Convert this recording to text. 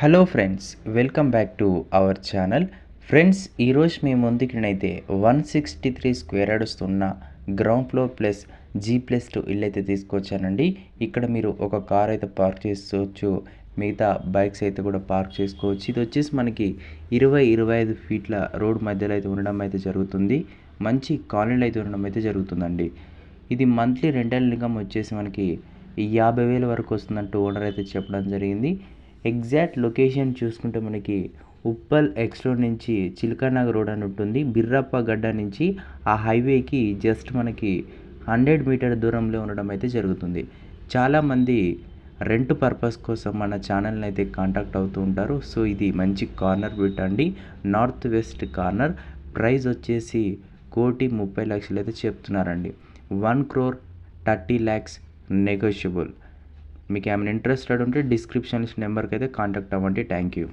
Hello friends welcome back to our channel. Friends ఈరోజు మీ ముందుకినైతే one sixty three square అడుస్తున్న ground floor plus G plus two ఇల్లు అయితే తీసుకొచ్చానండి. ఇక్కడ మీరు ఒక కార్ అయితే పార్క్ చేసుకోవచ్చు మిగతా బైక్స్ అయితే కూడా పార్క్ చేసుకోవచ్చు. ఇది వచ్చేసి మనకి ఇరవై ఇరవై ఐదు ఫీట్ల రోడ్ మధ్యలో అయితే ఉండడం అయితే జరుగుతుంది. మంచి కాలనీలు అయితే ఉండడం అయితే జరుగుతుందండి. ఇది మంత్లీ రెంటల్ ఇన్కమ్ వచ్చేసి మనకి యాభై వేల వరకు వస్తుందంటూ ఓనర్ అయితే చెప్పడం జరిగింది. ఎగ్జాక్ట్ లొకేషన్ చూసుకుంటే మనకి ఉప్పల్ ఎక్స్లో నుంచి చిలకనగర్ రోడ్ అని ఉంటుంది. బిర్రప్ప గడ్డ నుంచి ఆ హైవేకి జస్ట్ మనకి హండ్రెడ్ మీటర్ దూరంలో ఉండడం అయితే జరుగుతుంది. చాలామంది రెంట్ పర్పస్ కోసం మన ఛానల్ని అయితే కాంటాక్ట్ అవుతూ ఉంటారు. సో ఇది మంచి కార్నర్ పెట్టండి నార్త్ వెస్ట్ కార్నర్. ప్రైస్ వచ్చేసి కోటి ముప్పై లక్షలు అయితే చెప్తున్నారండి. One crore thirty lakhs negotiable. మీకు ఏమైనా ఇంట్రెస్టెడ్ ఉంటే డిస్క్రిప్షన్ నెంబర్కి అయితే కాంటాక్ట్ అవ్వండి. Thank you